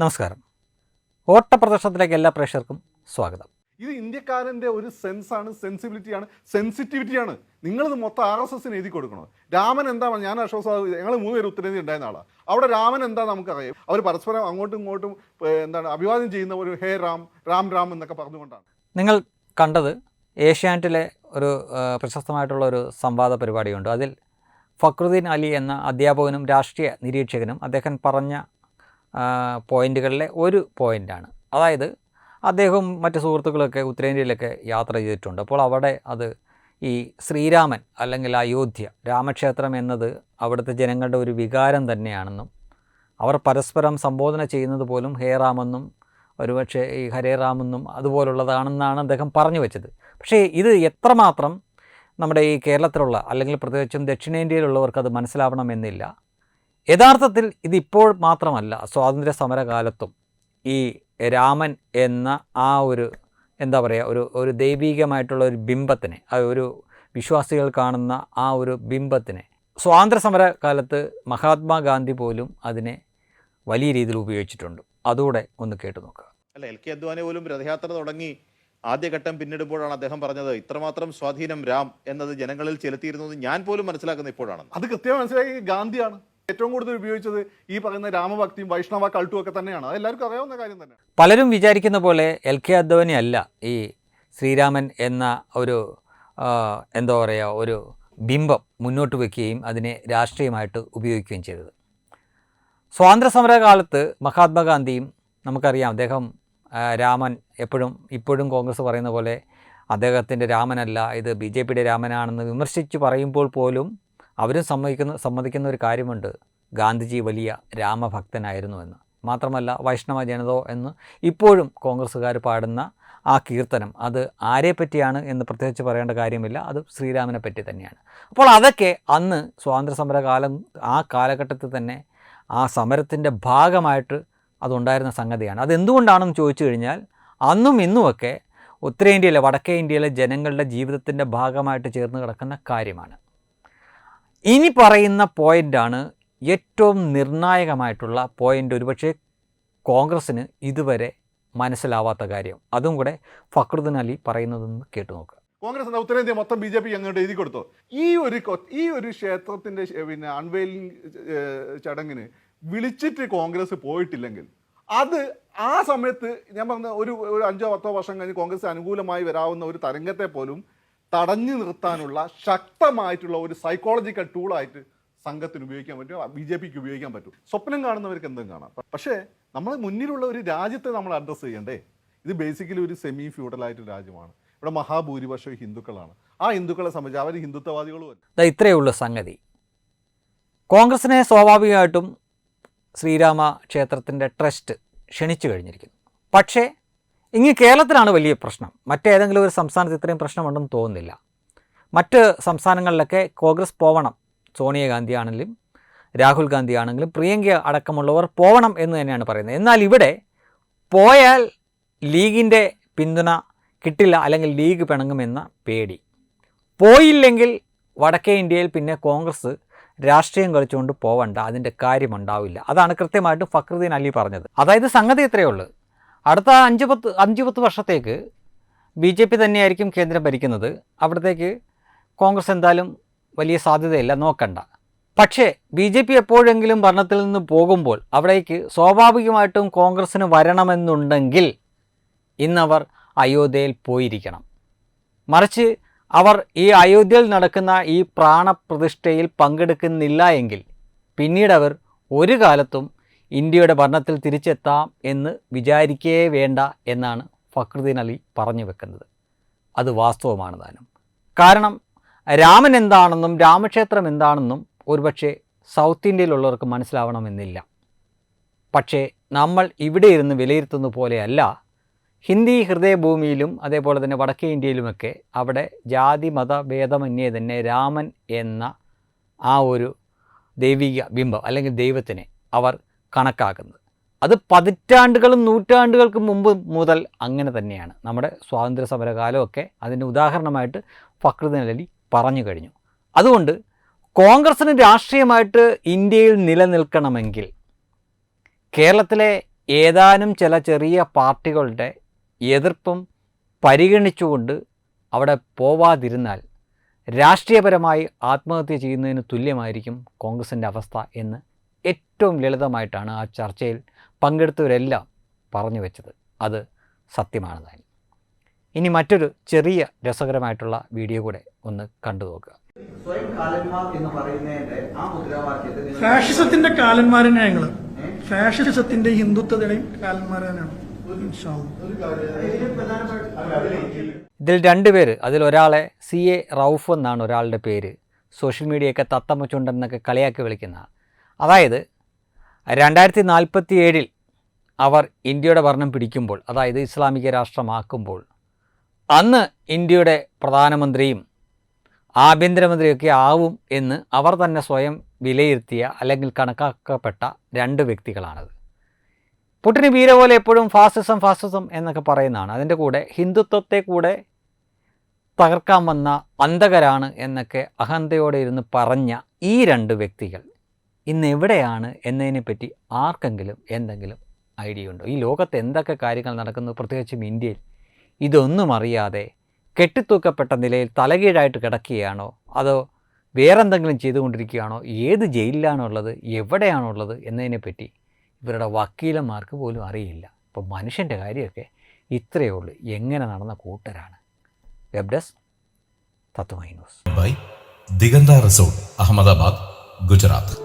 നമസ്കാരം. ഓട്ടപ്രദർശനത്തിലേക്ക് എല്ലാ പ്രേക്ഷകർക്കും സ്വാഗതം. ഇത് ഇന്ത്യക്കാരന്റെ ഒരു സെൻസാണ് സെൻസിബിലിറ്റിയാണ് സെൻസിറ്റിവിറ്റിയാണ്. നിങ്ങളിത് മൊത്തം ആർ എസ് എസിന് എഴുതി കൊടുക്കണം. രാമൻ എന്താ ഞാൻ അശോക് ഞങ്ങൾ മൂന്ന് പേര് ഉത്തരേന്ത്യ ഉണ്ടായിരുന്ന ആളാണ് അവിടെ രാമൻ എന്താ നമുക്കറിയാം? അവർ പരസ്പരം അങ്ങോട്ടും ഇങ്ങോട്ടും എന്താണ് അഭിവാദ്യം ചെയ്യുന്ന ഒരു ഹേ റാം രാം രാം എന്നൊക്കെ പറഞ്ഞുകൊണ്ടാണ്. നിങ്ങൾ കണ്ടത് ഏഷ്യാനെറ്റിലെ ഒരു പ്രശസ്തമായിട്ടുള്ള ഒരു സംവാദ പരിപാടിയുണ്ട്. അതിൽ ഫക്രുദ്ദീൻ അലി എന്ന അധ്യാപകനും രാഷ്ട്രീയ നിരീക്ഷകനും അദ്ദേഹം പറഞ്ഞ ആ, പോയിന്റുകളിലെ ഒരു പോയിന്റാണ് അതായത് അദ്ദേഹവും മറ്റ് സുഹൃത്തുക്കളൊക്കെ ഉത്തരേന്ത്യയിലൊക്കെ യാത്ര ചെയ്തിട്ടുണ്ട്. അപ്പോൾ അവിടെ അത് ഈ ശ്രീരാമൻ അല്ലെങ്കിൽ അയോധ്യ രാമക്ഷേത്രം എന്നത് അവിടുത്തെ ജനങ്ങളുടെ ഒരു വികാരം തന്നെയാണെന്നും അവർ പരസ്പരം സംബോധന ചെയ്യുന്നത് പോലും ഹേ റാമെന്നും ഒരുപക്ഷെ ഈ ഹരേ റാമെന്നും അതുപോലുള്ളതാണെന്നാണ് അദ്ദേഹം പറഞ്ഞു വെച്ചത്. പക്ഷേ ഇത് എത്രമാത്രം നമ്മുടെ ഈ കേരളത്തിലുള്ള അല്ലെങ്കിൽ പ്രത്യേകിച്ചും ദക്ഷിണേന്ത്യയിലുള്ളവർക്ക് അത് മനസ്സിലാവണമെന്നില്ല യഥാർത്ഥത്തിൽ ഇതിപ്പോൾ മാത്രമല്ല സ്വാതന്ത്ര്യ സമരകാലത്തും ഈ രാമൻ എന്ന ആ ഒരു എന്താ പറയുക ഒരു ഒരു ദൈവീകമായിട്ടുള്ള ഒരു ബിംബത്തിനെ ആ ഒരു വിശ്വാസികൾ കാണുന്ന ആ ഒരു ബിംബത്തിനെ സ്വാതന്ത്ര്യ സമരകാലത്ത് മഹാത്മാഗാന്ധി പോലും അതിനെ വലിയ രീതിയിൽ ഉപയോഗിച്ചിട്ടുണ്ട്. അതുകൂടെ ഒന്ന് കേട്ടു നോക്കുക. അല്ല എൽ കെ അദ്വാനി പോലും രഥയാത്ര തുടങ്ങി ആദ്യഘട്ടം പിന്നിടുമ്പോഴാണ് അദ്ദേഹം പറഞ്ഞത് ഇത്രമാത്രം സ്വാധീനം രാം എന്നത് ജനങ്ങളിൽ ചെലുത്തിയിരുന്നത് ഞാൻ പോലും മനസ്സിലാക്കുന്ന ഇപ്പോഴാണ് അത് കൃത്യമായി മനസ്സിലാക്കി ഗാന്ധിയാണ്. ഏറ്റവും കൂടുതൽ ഉപയോഗിച്ചത് ഈ പറയുന്ന രാമഭക്തിയും വൈഷ്ണവ കൾട്ടും ഒക്കെ തന്നെയാണ്. അത് എല്ലാവർക്കും അറിയാവുന്ന കാര്യം തന്നെ. പലരും വിചാരിക്കുന്ന പോലെ എൽ കെ അദ്വനി അല്ല ഈ ശ്രീരാമൻ എന്ന ഒരു എന്തോ പറയുക ഒരു ബിംബം മുന്നോട്ട് വയ്ക്കുകയും അതിനെ രാഷ്ട്രീയമായിട്ട് ഉപയോഗിക്കുകയും ചെയ്തത്. സ്വാതന്ത്ര്യ സമരകാലത്ത് മഹാത്മാഗാന്ധിയും നമുക്കറിയാം അദ്ദേഹം രാമൻ എപ്പോഴും ഇപ്പോഴും കോൺഗ്രസ് പറയുന്ന പോലെ അദ്ദേഹത്തിന്റെ രാമനല്ല ഇത് ബി ജെ പിയുടെ രാമനാണെന്ന് വിമർശിച്ച് പറയുമ്പോൾ പോലും അവരും സമ്മതിക്കുന്ന സമ്മതിക്കുന്ന ഒരു കാര്യമുണ്ട്. ഗാന്ധിജി വലിയ രാമഭക്തനായിരുന്നു എന്ന് മാത്രമല്ല വൈഷ്ണവ ജനതോ എന്ന് ഇപ്പോഴും കോൺഗ്രസ്സുകാർ പാടുന്ന ആ കീർത്തനം അത് ആരെ പറ്റിയാണ് എന്ന് പ്രത്യേകിച്ച് പറയേണ്ട കാര്യമില്ല. അത് ശ്രീരാമനെ പറ്റി തന്നെയാണ്. അപ്പോൾ അതൊക്കെ അന്ന് സ്വാതന്ത്ര്യ കാലം ആ കാലഘട്ടത്തിൽ തന്നെ ആ സമരത്തിന്റെ ഭാഗമായിട്ട് അതുണ്ടായിരുന്ന സംഗതിയാണ്. അതെന്തുകൊണ്ടാണെന്ന് ചോദിച്ചു കഴിഞ്ഞാൽ അന്നും ഇന്നുമൊക്കെ ഉത്തരേന്ത്യയിലെ വടക്കേ ഇന്ത്യയിലെ ജനങ്ങളുടെ ജീവിതത്തിന്റെ ഭാഗമായിട്ട് ചേർന്ന് കിടക്കുന്ന കാര്യമാണ്. ഇനി പറയുന്ന പോയിന്റാണ് ഏറ്റവും നിർണായകമായിട്ടുള്ള പോയിന്റ് ഒരുപക്ഷെ കോൺഗ്രസ്സിന് ഇതുവരെ മനസ്സിലാവാത്ത കാര്യം. അതും കൂടെ ഫക്രുദ്ദീൻ അലി പറയുന്നതെന്ന് കേട്ടു നോക്കുക കോൺഗ്രസ് ഉത്തരേന്ത്യ മൊത്തം ബി ജെ പി അങ്ങോട്ട് എഴുതി കൊടുത്തു? ഈ ഒരു ഈ ഒരു ക്ഷേത്രത്തിന്റെ പിന്നെ അൺവെയിലിംഗ് ചടങ്ങിന് വിളിച്ചിട്ട് കോൺഗ്രസ് പോയിട്ടില്ലെങ്കിൽ അത് ആ സമയത്ത് ഞാൻ പറഞ്ഞ ഒരു ഒരു അഞ്ചോ പത്തോ വർഷം കഴിഞ്ഞ് കോൺഗ്രസ് അനുകൂലമായി വരാവുന്ന ഒരു തരംഗത്തെ പോലും തടഞ്ഞു നിർത്താനുള്ള ശക്തമായിട്ടുള്ള ഒരു സൈക്കോളജിക്കൽ ടൂളായിട്ട് സംഘത്തിന് ഉപയോഗിക്കാൻ പറ്റും ബി ജെ പിക്ക് ഉപയോഗിക്കാൻ പറ്റും. സ്വപ്നം കാണുന്നവർക്ക് എന്തും കാണാം. പക്ഷേ നമ്മൾ മുന്നിലുള്ള ഒരു രാജ്യത്തെ നമ്മൾ അഡ്രസ്സ് ചെയ്യണ്ടേ? ഇത് ബേസിക്കലി ഒരു സെമി ഫ്യൂഡലായിട്ട് രാജ്യമാണ്. ഇവിടെ മഹാഭൂരിപക്ഷം ഹിന്ദുക്കളാണ്. ആ ഹിന്ദുക്കളെ സംബന്ധിച്ച് അവർ ഹിന്ദുത്വവാദികളും ഇത്രയേ ഉള്ളൂ സംഗതി. കോൺഗ്രസിനെ സ്വാഭാവികമായിട്ടും ശ്രീരാമ ക്ഷേത്രത്തിന്റെ ട്രസ്റ്റ് ക്ഷണിച്ചു കഴിഞ്ഞിരിക്കുന്നു. പക്ഷേ ഇങ്ങ് കേരളത്തിലാണ് വലിയ പ്രശ്നം. മറ്റേതെങ്കിലും ഒരു സംസ്ഥാനത്ത് ഇത്രയും പ്രശ്നമുണ്ടെന്ന് തോന്നുന്നില്ല. മറ്റ് സംസ്ഥാനങ്ങളിലൊക്കെ കോൺഗ്രസ് പോവണം. സോണിയാഗാന്ധി ആണെങ്കിലും രാഹുൽ ഗാന്ധി ആണെങ്കിലും പ്രിയങ്ക അടക്കമുള്ളവർ പോവണം എന്ന് തന്നെയാണ് പറയുന്നത്. എന്നാൽ ഇവിടെ പോയാൽ ലീഗിന്റെ പിന്തുണ കിട്ടില്ല അല്ലെങ്കിൽ ലീഗ് പിണങ്ങുമെന്ന പേടി. പോയില്ലെങ്കിൽ വടക്കേ ഇന്ത്യയിൽ പിന്നെ കോൺഗ്രസ് രാഷ്ട്രീയം കളിച്ചുകൊണ്ട് പോവണ്ട അതിന്റെ കാര്യമുണ്ടാവില്ല. അതാണ് കൃത്യമായിട്ട് ഫക്രുദ്ദീൻ അലി പറഞ്ഞത്. അതായത് സംഗതി ഇത്രയേ ഉള്ളൂ. അടുത്ത അഞ്ച് പത്ത് അഞ്ച് പത്ത് വർഷത്തേക്ക് ബി ജെ പി തന്നെയായിരിക്കും കേന്ദ്രം ഭരിക്കുന്നത്. അവിടത്തേക്ക് കോൺഗ്രസ് എന്തായാലും വലിയ സാധ്യതയില്ല നോക്കണ്ട. പക്ഷേ ബി ജെ പി എപ്പോഴെങ്കിലും ഭരണത്തിൽ നിന്ന് പോകുമ്പോൾ അവിടേക്ക് സ്വാഭാവികമായിട്ടും കോൺഗ്രസ്സിന് വരണമെന്നുണ്ടെങ്കിൽ ഇന്നവർ അയോധ്യയിൽ പോയിരിക്കണം. മറിച്ച് അവർ ഈ അയോധ്യയിൽ നടക്കുന്ന ഈ പ്രാണപ്രതിഷ്ഠയിൽ പങ്കെടുക്കുന്നില്ല എങ്കിൽ പിന്നീട് അവർ ഒരു കാലത്തും ഇന്ത്യയുടെ ഭരണത്തിൽ തിരിച്ചെത്താം എന്ന് വിചാരിക്കേ വേണ്ട എന്നാണ് ഫക്രുദ്ദീൻ അലി പറഞ്ഞു വെക്കുന്നത്. അത് വാസ്തവമാണ് താനും. കാരണം രാമൻ എന്താണെന്നും രാമക്ഷേത്രം എന്താണെന്നും ഒരുപക്ഷെ സൗത്ത് ഇന്ത്യയിലുള്ളവർക്ക് മനസ്സിലാവണമെന്നില്ല. പക്ഷേ നമ്മൾ ഇവിടെ ഇരുന്ന് വിലയിരുത്തുന്ന പോലെയല്ല ഹിന്ദി ഹൃദയഭൂമിയിലും അതേപോലെ തന്നെ വടക്കേ ഇന്ത്യയിലുമൊക്കെ അവിടെ ജാതി മത ഭേദമന്യേ തന്നെ രാമൻ എന്ന ആ ഒരു ദൈവിക ബിംബം അല്ലെങ്കിൽ ദൈവത്തിനെ അവർ കണക്കാക്കുന്നത്. അത് പതിറ്റാണ്ടുകളും നൂറ്റാണ്ടുകൾക്ക് മുമ്പ് മുതൽ അങ്ങനെ തന്നെയാണ്. നമ്മുടെ സ്വാതന്ത്ര്യ സമരകാലമൊക്കെ അതിന് ഉദാഹരണമായിട്ട് ഫക്രുദ്ദീൻ അലി പറഞ്ഞു കഴിഞ്ഞു. അതുകൊണ്ട് കോൺഗ്രസ്സിന് രാഷ്ട്രീയമായിട്ട് ഇന്ത്യയിൽ നിലനിൽക്കണമെങ്കിൽ കേരളത്തിലെ ഏതാനും ചില ചെറിയ പാർട്ടികളുടെ എതിർപ്പും പരിഗണിച്ചുകൊണ്ട് അവിടെ പോവാതിരുന്നാൽ രാഷ്ട്രീയപരമായി ആത്മഹത്യ ചെയ്യുന്നതിന് തുല്യമായിരിക്കും കോൺഗ്രസിന്റെ അവസ്ഥ എന്ന് ഏറ്റവും ലളിതമായിട്ടാണ് ആ ചർച്ചയിൽ പങ്കെടുത്തവരെല്ലാം പറഞ്ഞു വെച്ചത്. അത് സത്യമാണ് താൻ ഇനി മറ്റൊരു ചെറിയ രസകരമായിട്ടുള്ള വീഡിയോ കൂടെ ഒന്ന് കണ്ടു നോക്കുക. ഫാഷിസത്തിന്റെ കാലന്മാരനെ ഞങ്ങൾ ഫാഷിസത്തിന്റെ ഹിന്ദുത്വയുടെയും കാലന്മാരനാണ്. ഇതിൽ രണ്ടുപേര് അതിൽ രണ്ട് പേര് അതിലൊരാളെ സി എ റൌഫ് എന്നാണ് ഒരാളുടെ പേര്. സോഷ്യൽ മീഡിയയൊക്കെ തത്തമ്മ ചുണ്ടെന്നൊക്കെ കളിയാക്കി വിളിക്കുന്ന അതായത് രണ്ടായിരത്തി നാൽപ്പത്തി ഏഴിൽ അവർ ഇന്ത്യയുടെ ഭരണം പിടിക്കുമ്പോൾ അതായത് ഇസ്ലാമിക രാഷ്ട്രമാക്കുമ്പോൾ അന്ന് ഇന്ത്യയുടെ പ്രധാനമന്ത്രിയും ആഭ്യന്തരമന്ത്രിയൊക്കെ ആവും എന്ന് അവർ തന്നെ സ്വയം വിലയിരുത്തിയ അല്ലെങ്കിൽ കണക്കാക്കപ്പെട്ട രണ്ട് വ്യക്തികളാണത്. പുട്ടിന് വീര പോലെ എപ്പോഴും ഫാസിസം ഫാസിസം എന്നൊക്കെ പറയുന്നതാണ്. അതിന്റെ കൂടെ ഹിന്ദുത്വത്തെ കൂടെ തകർക്കാൻ വന്ന അന്ധകരാണ് എന്നൊക്കെ അഹന്തയോടെ ഇരുന്ന് പറഞ്ഞ ഈ രണ്ട് വ്യക്തികൾ. ഇന്ന് എവിടെയാണ് എന്നതിനെപ്പറ്റി ആർക്കെങ്കിലും എന്തെങ്കിലും ഐഡിയ ഉണ്ടോ? ഈ ലോകത്ത് എന്തൊക്കെ കാര്യങ്ങൾ നടക്കുന്നു? പ്രത്യേകിച്ചും ഇന്ത്യയിൽ. ഇതൊന്നും അറിയാതെ കെട്ടിത്തൂക്കപ്പെട്ട നിലയിൽ തലകീഴായിട്ട് കിടക്കുകയാണോ? അതോ വേറെന്തെങ്കിലും ചെയ്തുകൊണ്ടിരിക്കുകയാണോ? ഏത് ജയിലിലാണോ ഉള്ളത് എവിടെയാണോ ഉള്ളത് എന്നതിനെപ്പറ്റി ഇവരുടെ വക്കീലന്മാർക്ക് പോലും അറിയില്ല. അപ്പോൾ മനുഷ്യന്റെ കാര്യമൊക്കെ ഇത്രയേ ഉള്ളൂ. എങ്ങനെ നടന്ന കൂട്ടരാണ്? വെബ് ഡെസ്ക് തത്വമൈ news by Diganta resort Ahmedabad Gujarat.